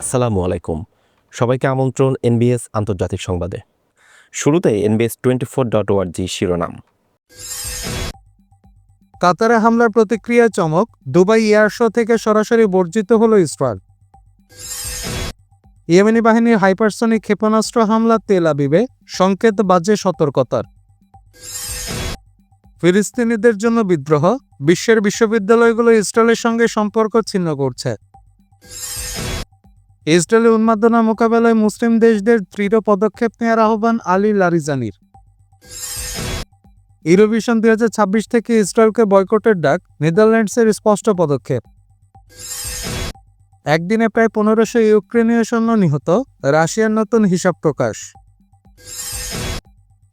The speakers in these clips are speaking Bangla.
আসসালামু আলাইকুম। সবাইকে আমন্ত্রণ এনবিএস আন্তর্জাতিক সংবাদে। শুরুতে এনবিএস টোয়েন্টি ফোর ডট ওয়ার্জি শিরোনাম। কাতারে হামলার প্রতিক্রিয়া চমক, দুবাই এয়ার শো থেকে সরাসরি বর্জিত হল ইসরায়েল। ইয়েমেনি বাহিনীর হাইপারসনিক ক্ষেপণাস্ত্র হামলা তেল আবিবে, সংকেত বাজে সতর্কতার। ফিলিস্তিনিদের জন্য বিদ্রোহ, বিশ্বের বিশ্ববিদ্যালয়গুলো ইসরায়েলের সঙ্গে সম্পর্ক ছিন্ন করছে। ইসরায়েলের উন্মাদনা মোকাবেলায় মুসলিম দেশদের দৃঢ় পদক্ষেপ নেওয়ার আহ্বান আলী লারিজানির। ইউরোভিশন দুই থেকে ইসরায়েলকে বয়কটের ডাক, নেদারল্যান্ডসের স্পষ্ট পদক্ষেপ। একদিনে প্রায় পনেরোশো ইউক্রেনীয় সৈন্য নিহত, রাশিয়ার নতুন হিসাব প্রকাশ।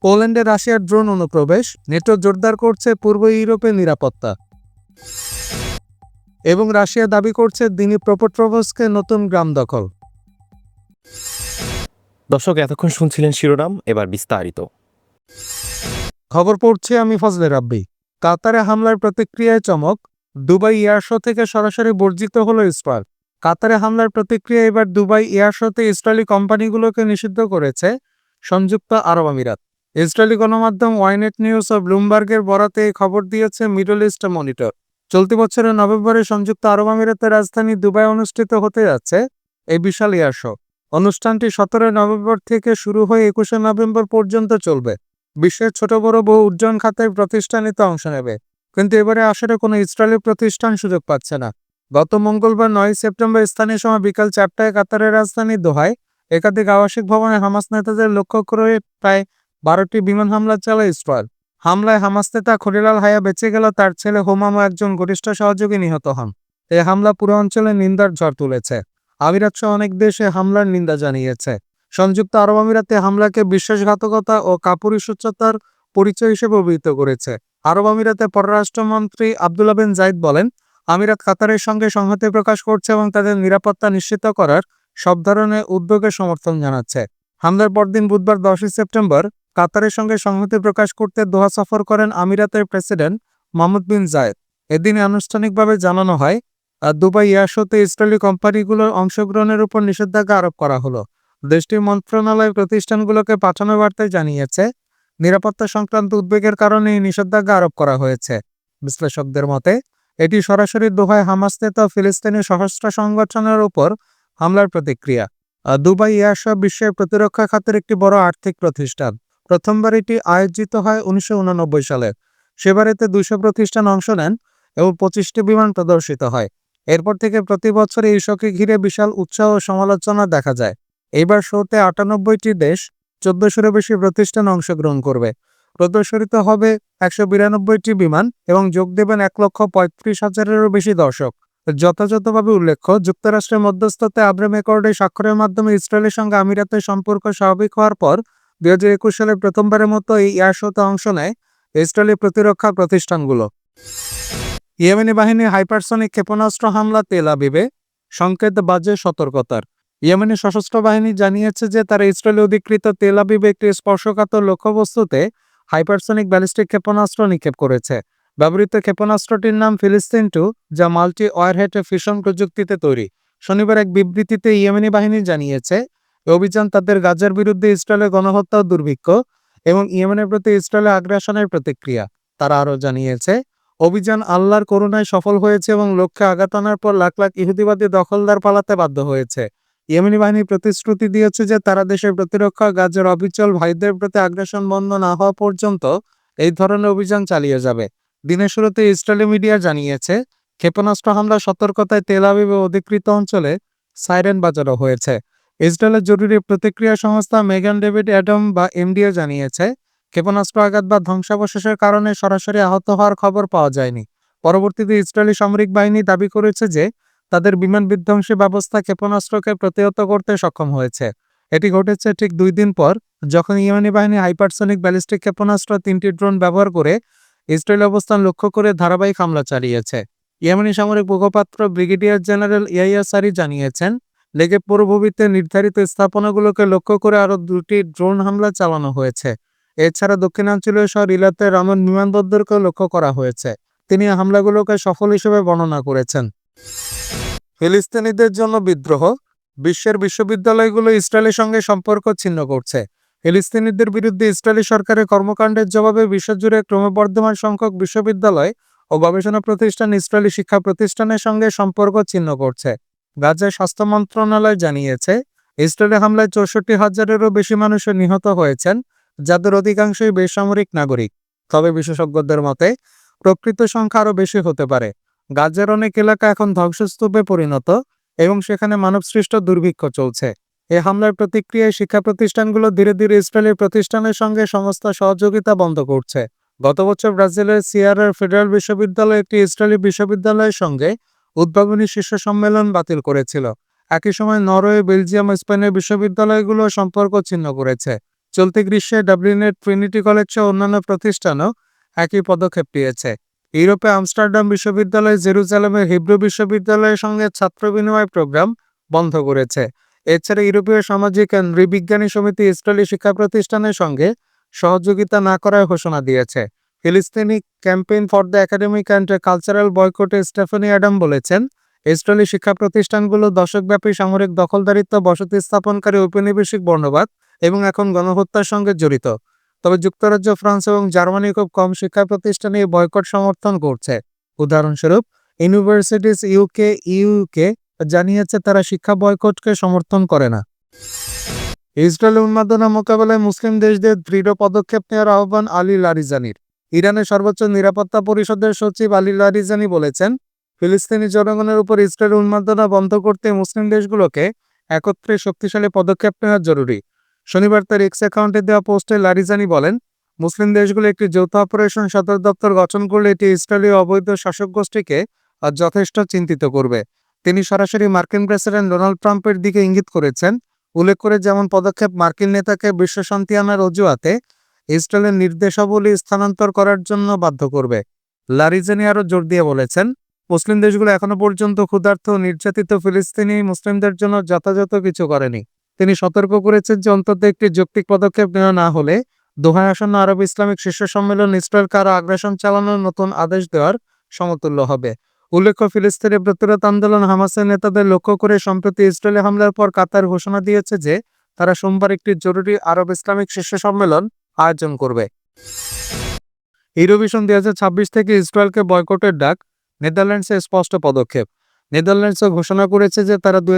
পোল্যান্ডে রাশিয়ার ড্রোন অনুপ্রবেশ, নেটো জোরদার করছে পূর্ব ইউরোপের নিরাপত্তা। এবং রাশিয়া দাবি করছে দিনী প্রপট্রভসকে নতুন গ্রাম দখল। দর্শক এতক্ষণ শুনছিলেন শিরোনাম এবার বিস্তারিত। খবর পড়ছি আমি ফজলে রাব্বি। কাতারে হামলার প্রতিক্রিয়ায় চমক। দুবাই এয়ার শো থেকে সরাসরি বর্জিত হলো ইসরায়েল। কাতারে হামলার প্রতিক্রিয়া এবার দুবাই এয়ার শোতে ইসরায়েলি কোম্পানিগুলোকে নিষিদ্ধ করেছে সংযুক্ত আরব আমিরাত। ইসরায়েলি গণমাধ্যম ওয়াইনেট নিউজ ও ব্লুমবার্গের বরাতে এই খবর দিয়েছে মিডল ইস্ট মনিটর। চলতি বছরের নভেম্বরে সংযুক্ত আরব আমিরাতের রাজধানী দুবাই অনুষ্ঠিত হতে যাচ্ছে এই বিশাল এয়ার শো। অনুষ্ঠানটি সতেরোই নভেম্বর থেকে শুরু হয়ে একুশে নভেম্বর পর্যন্ত চলবে। বিশ্বের ছোট বড় বহু উজ্জ্বল খাতের প্রতিষ্ঠানিতে অংশ নেবে। কিন্তু এবারে আসলে কোনো ইসরায়েলি প্রতিষ্ঠান সুযোগ পাচ্ছে না। গত মঙ্গলবার নয় সেপ্টেম্বর স্থানীয় সময় বিকাল চারটায় কাতারের রাজধানী দোহায় একাধিক আবাসিক ভবনে হামাস নেতাদের লক্ষ্য করে প্রায় বারোটি বিমান হামলা চালায় ইসরায়েল। হামলায় হামাস নেতা খলিলাল হায়া বেঁচে গেল, তার ছেলে হোমামো একজন ঘনিষ্ঠ সহযোগী নিহত হন। এই হামলা পুরো অঞ্চলে নিন্দার ঝড় তুলেছে। আমিরাত অনেক দেশে হামলার নিন্দা জানিয়েছে। সংযুক্ত আরব আমিরাতে হামলাকে বিশ্বাসঘাতকতা ও কাপুরুষতার পরিচয় হিসেবে অভিহিত করেছে। আরব আমিরাতে পররাষ্ট্রমন্ত্রী আবদুল্লাহ বিন জাইদ বলেন, আমিরাত কাতারের সঙ্গে সংহতি প্রকাশ করছে এবং তাদের নিরাপত্তা নিশ্চিত করার সব ধরনের উদ্যোগের সমর্থন জানাচ্ছে। হামলার পরদিন বুধবার দশই সেপ্টেম্বর কাতারের সঙ্গে সংহতি প্রকাশ করতে দোহা সফর করেন আমিরাতের প্রেসিডেন্ট মোহাম্মদ বিন জায়েদ। এদিন আনুষ্ঠানিকভাবে জানানো হয় দুবাই এয়ার শোতে ইসরায়েলি কোম্পানিগুলোর অংশগ্রহণের উপর নিষেধাজ্ঞা আরোপ করা হলো। দেশটির মন্ত্রণালয় প্রতিষ্ঠানগুলোকে পাঠানো বার্তায় জানিয়েছে, নিরাপত্তা সংক্রান্ত উদ্বেগের কারণে এই নিষেধাজ্ঞা আরোপ করা হয়েছে। বিশ্লেষকদের মতে, এটি সরাসরি দোহায় হামাস নেতা ফিলিস্তিনি সশস্ত্র সংগঠনের উপর হামলার প্রতিক্রিয়া। দুবাই এয়ারশো বিশ্বের প্রতিরক্ষা খাতের একটি বড় আর্থিক প্রতিষ্ঠান। প্রথমবার এটি আয়োজিত হয় উনিশশো ঊননব্বই সালে। সেবার এতে দুইশো প্রতিষ্ঠান অংশ নেন এবং পঁচিশটি বিমান প্রদর্শিত হয়। এরপর থেকে প্রতি বছর এই শোকে ঘিরে বিশাল উৎসাহ ও সমালোচনা দেখা যায়। এইবার শোতে আটানব্বইটি দেশ চোদ্দশোরও বেশি প্রতিষ্ঠান অংশগ্রহণ করবে। প্রদর্শিত হবে একশো বিরানব্বইটি বিমান এবং যোগ দেবেন এক লক্ষ পঁয়ত্রিশ হাজারেরও বেশি দর্শক। যথাযথভাবে উল্লেখ্য, যুক্তরাষ্ট্রের মধ্যস্থতে আব্রাম অ্যাকর্ডে স্বাক্ষরের মাধ্যমে ইসরায়েলের সঙ্গে আমিরাতের সম্পর্ক স্বাভাবিক হওয়ার পর দুই হাজার একুশ সালে প্রথমবারের মতো এই এয়ার শোতে অংশ নেয় ইসরায়েলি প্রতিরক্ষা প্রতিষ্ঠানগুলো। ইয়েমেনি বাহিনীর হাইপারসনিক ক্ষেপণাস্ত্র হামলা তেল আবিবে, সংকেত বাজে সতর্কতার। ইয়েমেনি সশস্ত্র বাহিনী জানিয়েছে যে তারা ইসরায়েলি অধিকৃত তেল আবিবে একটি স্পর্শকাতর লক্ষ্যবস্তুতে হাইপারসনিক ব্যালিস্টিক ক্ষেপণাস্ত্র নিক্ষেপ করেছে। ব্যবহৃত ক্ষেপণাস্ত্রটির নাম ফিলিস্তিন টু, যা মাল্টি ওয়ারহেড ফিশন প্রযুক্তিতে তৈরি। শনিবার এক বিবৃতিতে ইয়েমেনি বাহিনী জানিয়েছে এই অভিযান তাদের গাজার বিরুদ্ধে ইসরায়েলের গণহত্যা ও দুর্ভিক্ষ এবং ইয়েমেনের প্রতি ইসরায়েলের আগ্রাসনের প্রতিক্রিয়া, তারা আরও জানিয়েছে। অভিযান আল্লাহর করুণায় সফল হয়েছে এবং লক্ষ্যে আঘাত আনার পর লাখ লাখ ইহুদিবাদী দখলদার পালাতে বাধ্য হয়েছে। ইয়েমেনি বাহিনী প্রতিশ্রুতি দিয়েছে যে তারা দেশের প্রতিরক্ষা, গাজের অবিচল ভাইদের প্রতি আগ্রাসন বন্ধ না হওয়া পর্যন্ত এই ধরনের অভিযান চালিয়ে যাবে। দিনের শুরুতে ইসরায়েলি মিডিয়া জানিয়েছে, ক্ষেপণাস্ত্র হামলা সতর্কতায় তেল আবিবে অধিকৃত অঞ্চলে সাইরেন বাজানো হয়েছে। ইসরায়েলের জরুরি প্রতিক্রিয়া সংস্থা মেগান ডেভিড অ্যাডম বা এমডিও জানিয়েছে, ক্ষেপণাস্ত্র আঘাত বা ধ্বংসাবশেষের কারণে সরাসরি আহত হওয়ার খবর পাওয়া যায়নি। পরবর্তীতে ইসরায়েলি সামরিক বাহিনী দাবি করেছে যে, তাদের বিমান বিধ্বংসী ব্যবস্থা ক্ষেপণাস্ত্রকে প্রতিহত করতে সক্ষম হয়েছে। এটি ঘটেছে ঠিক দুই দিন পর, যখন ইয়েমেনি বাহিনী হাইপারসনিক ব্যালিস্টিক ক্ষেপণাস্ত্র তিনটি ড্রোন ব্যবহার করে ইসরায়েল অবস্থান লক্ষ্য করে ধারাবাহিক হামলা চালিয়েছে। ইয়েমেনি সামরিক মুখপাত্র ব্রিগেডিয়ার জেনারেল ইয়াইয়া সারি জানিয়েছেন লেগে পূর্বভূমিতে নির্ধারিত স্থাপনাগুলোকে লক্ষ্য করে আরও দুটি ড্রোন হামলা চালানো হয়েছে। এছাড়া দক্ষিণাঞ্চলীয় শহর ইলাতে রামন বিমানবন্দরকেও লক্ষ্য করা হয়েছে। তিনি হামলাগুলোকে সফল হিসেবে বর্ণনা করেছেন। ফিলিস্তিনিদের জন্য বিদ্রোহ। বিশ্বের বিশ্ববিদ্যালয়গুলো ইসরায়েলের সঙ্গে সম্পর্ক ছিন্ন করছে। ফিলিস্তিনিদের বিরুদ্ধে ইসরায়েলি সরকারের কর্মকাণ্ডের জবাবে বিশ্বজুড়ে ক্রমবর্ধমান সংখ্যক বিশ্ববিদ্যালয় ও গবেষণা প্রতিষ্ঠান ইসরায়েলি শিক্ষা প্রতিষ্ঠানের সঙ্গে সম্পর্ক ছিন্ন করছে। গাজার স্বাস্থ্য মন্ত্রণালয় জানিয়েছে ইসরায়েলি হামলায় চৌষট্টি হাজারেরও বেশি মানুষ নিহত হয়েছেন, যাদের অধিকাংশই বেসামরিক নাগরিক। তবে বিশেষজ্ঞদের মতে, প্রকৃত সংখ্যা আরও বেশি হতে পারে। গাজার অনেক এলাকা এখন ধ্বংসস্তূপে পরিণত এবং সেখানে মানবসৃষ্ট দুর্ভিক্ষ চলছে। এ হামলার প্রতিক্রিয়ায় শিক্ষা প্রতিষ্ঠানগুলো ধীরে ধীরে ইসরায়েলের প্রতিষ্ঠানের সঙ্গে সমস্ত সহযোগিতা বন্ধ করছে। গত বছর ব্রাজিলের সিয়ারার ফেডারেল বিশ্ববিদ্যালয় একটি ইসরায়েলি বিশ্ববিদ্যালয়ের সঙ্গে উদ্ভাবনী শীর্ষ সম্মেলন বাতিল করেছিল। একই সময় নরওয়ে, বেলজিয়াম স্পেনের বিশ্ববিদ্যালয়গুলো সম্পর্ক ছিন্ন করেছে। চলতি গ্রীষ্মে ডাবলিনের ট্রিনিটি কলেজ সহ অন্যান্য প্রতিষ্ঠানও একই পদক্ষেপ নিয়েছে। ইউরোপে আমস্টারডাম বিশ্ববিদ্যালয়, জেরুজালেমের হিব্রু বিশ্ববিদ্যালয়ের সঙ্গে ছাত্র বিনিময় প্রোগ্রাম বন্ধ করেছে। এছাড়া ইউরোপীয় সামাজিক নৃবিজ্ঞানী সমিতি ইসরায়েলি শিক্ষা প্রতিষ্ঠানের সঙ্গে সহযোগিতা না করার ঘোষণা দিয়েছে। ফিলিস্তিনি campaign for the academic and cultural বয়কটে Stephanie Adam বলেছেন, ইসরায়েলি শিক্ষা প্রতিষ্ঠানগুলো দশকব্যাপী সামরিক দখলদারিত্ব, বসতি স্থাপনকারী ঔপনিবেশিক বর্ণবাদ এবং এখন গণহত্যার সঙ্গে জড়িত। তবে যুক্তরাজ্য, ফ্রান্স এবং জার্মানি খুব কম শিক্ষা প্রতিষ্ঠানে এই বয়কট সমর্থন করছে। উদাহরণস্বরূপ, ইউনিভার্সিটিস ইউকে ইউকে জানিয়েছে তারা শিক্ষা বয়কটকে সমর্থন করে না। ইসরায়েল উন্মাদনা মোকাবেলায় মুসলিম দেশদের দৃঢ় পদক্ষেপ নেওয়ার আহ্বান আলী লারিজানির। ইরানের সর্বোচ্চ নিরাপত্তা পরিষদের সচিব আলী লারিজানি বলেছেন, ফিলিস্তিনি জনগণের উপর ইসরায়েল উন্মাদনা বন্ধ করতে মুসলিম দেশগুলোকে একত্রে শক্তিশালী পদক্ষেপ নেওয়া জরুরি। শনিবার তার এক্স অ্যাকাউন্টে দেওয়া পোস্টে লারিজানি বলেন, মুসলিম দেশগুলো একটি যৌথ অপারেশন সদর দপ্তর গঠন করলে এটি ইসরায়েলি অবৈধ শাসক গোষ্ঠীকে যথেষ্ট চিন্তিত করবে। তিনি সরাসরি মার্কিন প্রেসিডেন্ট ডোনাল্ড ট্রাম্পের দিকে ইঙ্গিত করেছেন, উল্লেখ করে যেমন পদক্ষেপ মার্কিন নেতাকে বিশ্ব শান্তি আনার অজুহাতে ইসরায়েলের নির্দেশাবলী স্থানান্তর করার জন্য বাধ্য করবে। লারিজানি আরও জোর দিয়ে বলেছেন, মুসলিম দেশগুলো এখনও পর্যন্ত ক্ষুধার্ত ও নির্যাতিত ফিলিস্তিনি মুসলিমদের জন্য যথাযথ কিছু করেনি। তিনি সতর্ক করেছেন যে অন্তত একটি যৌক্তিক পদক্ষেপ নেওয়া না হলে দোহায় আসন্ন আরব ইসলামিক শীর্ষ সম্মেলন ইসরায়েলকে আরও আগ্রাসন চালানোর নতুন আদেশ দেওয়ার সমতুল্য হবে। উল্লেখ্য ফিলিস্তিনের প্রতিরোধ আন্দোলন হামাসের নেতাদের লক্ষ্য করে সম্প্রতি ইসরায়েলি হামলার পর কাতার ঘোষণা দিয়েছে যে তারা সোমবার একটি জরুরি আরব ইসলামিক শীর্ষ সম্মেলন আয়োজন করবে। ইউরোভিশন দুই থেকে ইসরায়েলকে বয়কটের ডাক, নেদারল্যান্ডসে স্পষ্ট পদক্ষেপ। নেদারল্যান্ডসও ঘোষণা করেছে যে তারা দুই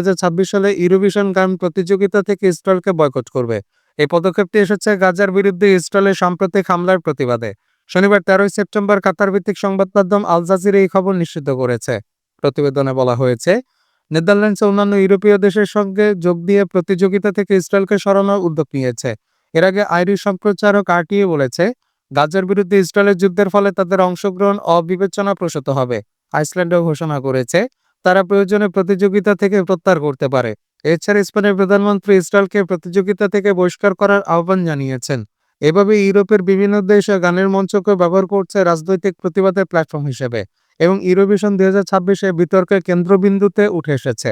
সালে ইউরোভিশন গান প্রতিযোগিতা থেকে ইসরায়েলকে বয়কট করবে। এই পদক্ষেপটি এসেছে গাজার বিরুদ্ধে ইসরায়েলের সাম্প্রতিক হামলার প্রতিবাদে। শনিবার তেরোই সেপ্টেম্বর কাতার ভিত্তিক সংবাদ মাধ্যম আল জাজিরা এই খবর নিশ্চিত করেছে। প্রতিবেদনে বলা হয়েছে, নেদারল্যান্ডস অন্যান্য ইউরোপীয় দেশের সঙ্গে যোগ দিয়ে প্রতিযোগিতা থেকে ইসরায়েলকে সরানোর উদ্যোগ নিয়েছে। এর আগে আইরিশ সম্প্রচারক আরটিএ বলেছে গাজার বিরুদ্ধে ইসরায়েলের যুদ্ধের ফলে তাদের অংশগ্রহণ অবিবেচনা প্রসূত হবে। আইসল্যান্ডও ঘোষণা করেছে, তারা প্রয়োজনে প্রতিযোগিতা থেকে প্রত্যাহার করতে পারে। এছাড়া স্পেনের প্রধানমন্ত্রী ইসরায়েলকে প্রতিযোগিতা থেকে বহিষ্কার করার আহ্বান জানিয়েছেন। এভাবে ইউরোপের বিভিন্ন দেশ গানের মঞ্চকে ব্যবহার করছে রাজনৈতিক প্রতিবাদের প্ল্যাটফর্ম হিসেবে এবং ইউরোভিশন দুই হাজার ছাব্বিশে বিতর্কের কেন্দ্রবিন্দুতে উঠে এসেছে।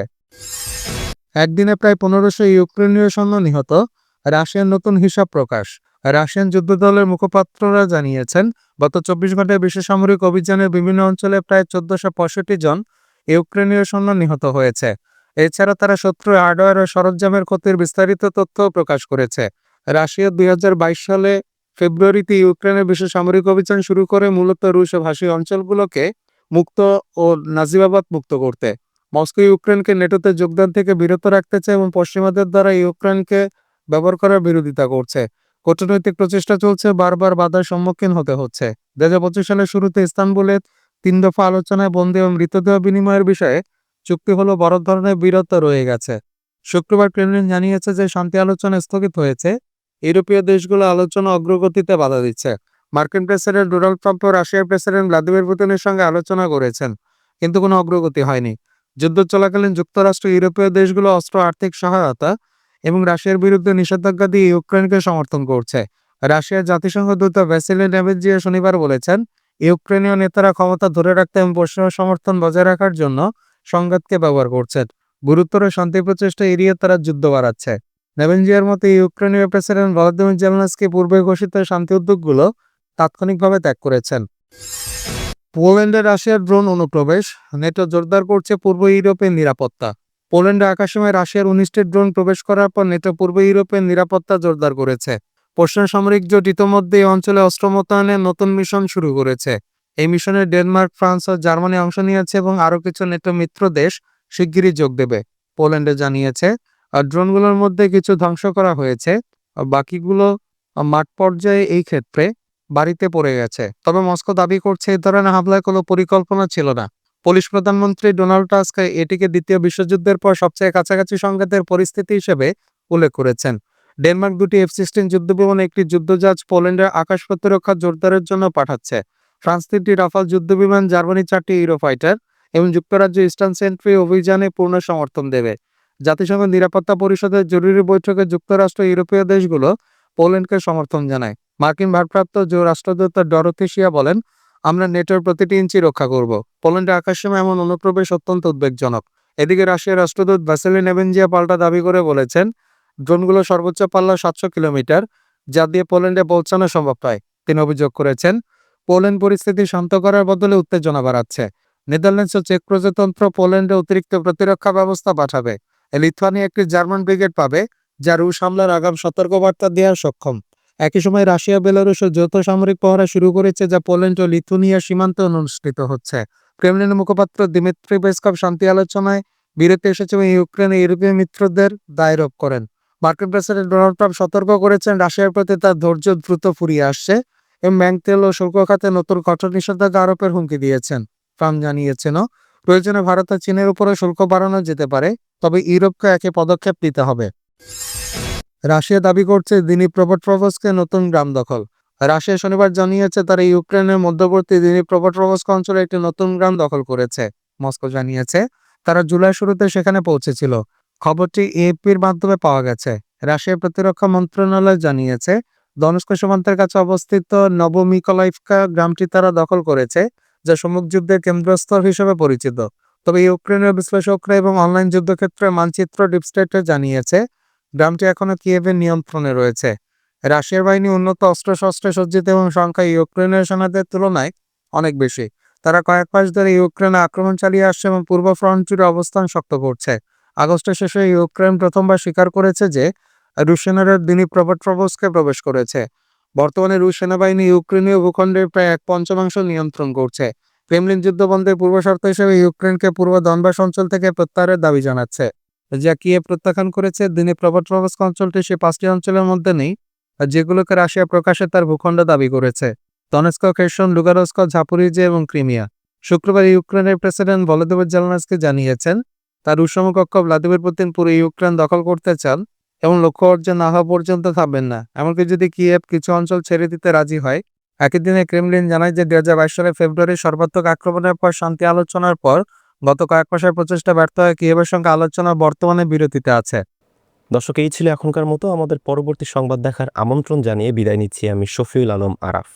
একদিনে প্রায় পনেরোশো ইউক্রেনীয় সৈন্য নিহত রাশিয়ার নতুন হিসাব প্রকাশ। রাশিয়ান যুদ্ধদলের মুখপাত্ররা জানিয়েছেন, গত চব্বিশ ঘন্টায় বিশ্ব সামরিক অভিযানে বিভিন্ন অঞ্চলে প্রায় চোদ্দশো পঁয়ষট্টি জন ইউক্রেনীয় সৈন্য নিহত হয়েছে। এছাড়া তারা শত্রু হার্ডওয়্যার ও সরঞ্জামের ক্ষতির বিস্তারিত তথ্য প্রকাশ করেছে। রাশিয়া দুই হাজার বাইশ সালে ফেব্রুয়ারিতে ইউক্রেনের বিশ্ব সামরিক অভিযান শুরু করে মূলত রুশ ভাষী অঞ্চলগুলোকে মুক্ত ও নাজিবাবাদ মুক্ত করতে। মস্কো ইউক্রেনকে নেটোতে যোগদান থেকে বিরত রাখতে চায় এবং পশ্চিমাদের দ্বারা ইউক্রেনকে ব্যবহার করার বিরোধিতা করছে। কূটনৈতিক প্রচেষ্টা চলছে, বারবার বাধার সম্মুখীন হতে হচ্ছে। দু হাজার পঁচিশ সালের শুরুতে ইস্তানবুলে তিন দফা আলোচনায় বন্দী এবং মৃতদেহ বিনিময়ের বিষয়ে চুক্তি হলো বড় ধরনের বিরত রয়ে গেছে। শুক্রবার ক্রেমলিন জানিয়েছে যে শান্তি আলোচনা স্থগিত হয়েছে। ইউরোপীয় দেশগুলো আলোচনা অগ্রগতিতে বাধা দিচ্ছে। মার্কিন প্রেসিডেন্ট ডোনাল্ড ট্রাম্প ও রাশিয়ার প্রেসিডেন্ট ভ্লাদিমির পুতিনের সঙ্গে আলোচনা করেছেন, কিন্তু কোনো অগ্রগতি হয়নি। যুদ্ধ চলাকালীন যুক্তরাষ্ট্র, ইউরোপীয় দেশগুলো অস্ত্র, আর্থিক সহায়তা এবং রাশিয়ার বিরুদ্ধে নিষেধাজ্ঞা দিয়ে ইউক্রেনকে সমর্থন করছে। রাশিয়ার জাতিসংঘ দূত ভ্যাসিলি নেভেজিয়া শনিবার বলেছেন, ইউক্রেনীয় নেতারা ক্ষমতা ধরে রাখতে এবং পশ্চিমা সমর্থন বজায় রাখার জন্য সংঘাতকে ব্যবহার করছেন। গুরুতর শান্তি প্রচেষ্টা এড়িয়ে তারা যুদ্ধ বাড়াচ্ছে। নেভেনজিয়ার মতে, ইউক্রেনীয় প্রেসিডেন্ট ভলাদিমির জেলনাসকি পূর্বে ঘোষিত শান্তি উদ্যোগগুলো তাৎক্ষণিকভাবে ত্যাগ করেছেন। পোল্যান্ডে রাশিয়ার ড্রোন অনুপ্রবেশ, নেটো জোরদার করছে পূর্ব ইউরোপের নিরাপত্তা। পোল্যান্ডে আকাশসীমায় রাশিয়ার উনিশটি ড্রোন প্রবেশ করার পর নেটো পূর্ব ইউরোপের নিরাপত্তা জোরদার করেছে। পশ্চিম সামরিক জোট ইতোমধ্যে এই অঞ্চলে অস্ত্র মোতায়েনের নতুন মিশন শুরু করেছে। এই মিশনে ডেনমার্ক, ফ্রান্স ও জার্মানি অংশ নিয়েছে এবং আরও কিছু নেটো মিত্র দেশ শিগগিরই যোগ দেবে, পোল্যান্ডে জানিয়েছে। ড্রোনগুলোর মধ্যে কিছু ধ্বংস করা হয়েছে। বাকিগুলো মাঠ পর্যায়ে এই ক্ষেত্রে বাড়িতে পড়ে গেছে। তবে মস্কো দাবি করছে এই ধরনের হামলার কোনো পরিকল্পনা ছিল না। পুলিশ প্রধানমন্ত্রী ডোনাল্ড টাস্ক এটিকে দ্বিতীয় বিশ্বযুদ্ধের পর সবচেয়ে কাছাকাছি সংঘাতের পরিস্থিতি হিসেবে উল্লেখ করেছেন। ডেনমার্ক দুটি এফ সিক্সটিন যুদ্ধবিমান একটি যুদ্ধজাহাজ পোল্যান্ডের আকাশ প্রতিরক্ষা জোরদারের জন্য পাঠাচ্ছে। ফ্রান্স তিনটি রাফাল যুদ্ধবিমান, জার্মানি চারটি ইউরোফাইটার এবং যুক্তরাজ্য ইস্টার্ন সেন্ট্রি অভিযানে পূর্ণ সমর্থন দেবে। জাতিসংঘ নিরাপত্তা পরিষদের জরুরি বৈঠকে যুক্তরাষ্ট্র, ইউরোপীয় দেশগুলো পোল্যান্ডকে সমর্থন জানায়। মার্কিন ভারপ্রাপ্ত যো রাষ্ট্রদূত ডরোথেশিয়া বলেন আমরা নেটোর প্রতিটি ইঞ্চি রক্ষা করব। পোল্যান্ডে আকাশসীমা এমন অনুপ্রবেশ অত্যন্ত উদ্বেগজনক। এদিকে রাশিয়ার রাষ্ট্রদূত ভ্যাসেলি নেভেনজিয়া পাল্টা দাবি করে বলেছেন, ড্রোনগুলো সর্বোচ্চ পাল্লা সাতশো কিলোমিটার, যা দিয়ে পোল্যান্ডে পৌঁছানো সম্ভব নয়। তিনি অভিযোগ করেছেন, পোল্যান্ড পরিস্থিতি শান্ত করার বদলে উত্তেজনা বাড়াচ্ছে। নেদারল্যান্ডস ও চেক প্রজাতন্ত্র পোল্যান্ডে অতিরিক্ত প্রতিরক্ষা ব্যবস্থা পাঠাবে। লিথুয়ানিয়া একটি জার্মান ব্রিগেড পাবে, যা রুশ হামলার আগাম সতর্কবার্তা দেওয়ার সক্ষম। একই সময় রাশিয়া, বেলারুশ ও যৌথ সামরিক পহরা শুরু করেছে যা পোল্যান্ড ও লিথুনিয়া সীমান্তে অনুষ্ঠিত হচ্ছে। ক্রেমলিনের মুখপাত্র দিমিত্রি পেসকভ শান্তি আলোচনায় বিরতি এসেছে এবং ইউক্রেনে ইউরোপীয় মিত্রদের দায়রোপ করেন। মার্কিন প্রেসিডেন্ট ডোনাল্ড ট্রাম্প সতর্ক করেছেন, রাশিয়ার প্রতি তার ধৈর্য দ্রুত ফুরিয়ে আসছে এবং ব্যাংক তেল ও শুল্ক খাতে নতুন কঠোর নিষেধাজ্ঞা আরোপের হুমকি দিয়েছেন। ট্রাম্প জানিয়েছেন প্রয়োজনে ভারত ও চীনের উপরে শুল্ক বাড়ানো যেতে পারে, তবে ইউরোপকে একে পদক্ষেপ নিতে হবে। রাশিয়া দাবি করছে দিনী প্রবট্রভস্কে নতুন গ্রাম দখল। রাশিয়া শনিবার জানিয়েছে তারা ইউক্রেনের মধ্যবর্তী দিনী প্রবট্রভস্ক অঞ্চলে একটি নতুন গ্রাম দখল করেছে। মস্কো জানিয়েছে তারা জুলাই শুরুতে সেখানে পৌঁছেছিল। খবরটি এএপির মাধ্যমে পাওয়া গেছে। রাশিয়ার প্রতিরক্ষা মন্ত্রণালয় জানিয়েছে, দনস্ক সীমান্তের কাছে অবস্থিত নবমিকলাইভকা গ্রামটি তারা দখল করেছে, যা সম্মুখ যুদ্ধের কেন্দ্রস্থল হিসেবে পরিচিত। তবে ইউক্রেনের বিশ্লেষকরা এবং অনলাইন যুদ্ধক্ষেত্রের মানচিত্র ডিপস্টেটে জানিয়েছে গ্রামটি এখনও কিয়েভের নিয়ন্ত্রণে রয়েছে। রাশিয়ার বাহিনী উন্নত অস্ত্রশস্ত্রে সজ্জিত এবং সংখ্যা ইউক্রেনের সেনাদের তুলনায় অনেক বেশি। তারা কয়েক মাস ধরে ইউক্রেনে আক্রমণ চালিয়ে আসছে এবং পূর্ব ফ্রন্ট জুড়ে অবস্থান শক্ত করছে। আগস্টের শেষে ইউক্রেন প্রথমবার স্বীকার করেছে যে, রুশ সেনারা দিনী প্রবট্রভস্কে প্রবেশ করেছে। বর্তমানে রুশ সেনাবাহিনী ইউক্রেনীয় ভূখণ্ডের প্রায় এক পঞ্চমাংশ নিয়ন্ত্রণ করছে। ক্রেমলিন যুদ্ধ বন্ধের পূর্বশর্ত হিসেবে ইউক্রেনকে পূর্ব দনবাস অঞ্চল থেকে প্রত্যাহারের দাবি জানাচ্ছে। যা কিয়ে প্রত্যাখ্যান করেছে, দিনে প্রবট্রভস্ক অঞ্চলটি সে পাঁচটি অঞ্চলের মধ্যে নেই যেগুলোকে রাশিয়া প্রকাশে তার ভূখণ্ড দাবি করেছে। দনেস্ক খেরসন, লুগারস্ক, ঝাপুরিজে এবং ক্রিমিয়া। শুক্রবার ইউক্রেনের প্রেসিডেন্ট ভলোদিমির জেলনাসকে জানিয়েছেন, তার রুশ সমকক্ষ ভ্লাদিমির পুতিন পুরো ইউক্রেন দখল করতে চান এবং লক্ষ্য অর্জন না হওয়া পর্যন্ত থাকবেন না। এমনকি যদি কিয়েভ কিছু অঞ্চল ছেড়ে দিতে রাজি হয়, একই দিনে ক্রেমলিন জানায় যে দু সালের ফেব্রুয়ারি সর্বাত্মক আক্রমণের পর শান্তি আলোচনার পর গত কয়েক মাসের প্রচেষ্টা ব্যর্থ হয়ে কিয়েভের সঙ্গে আলোচনা বর্তমানে বিরতিতে আছে। দর্শক, এই ছিল এখনকার মতো। আমাদের পরবর্তী সংবাদ দেখার আমন্ত্রণ জানিয়ে বিদায় নিচ্ছি আমি শফিউল আলম আরাফ।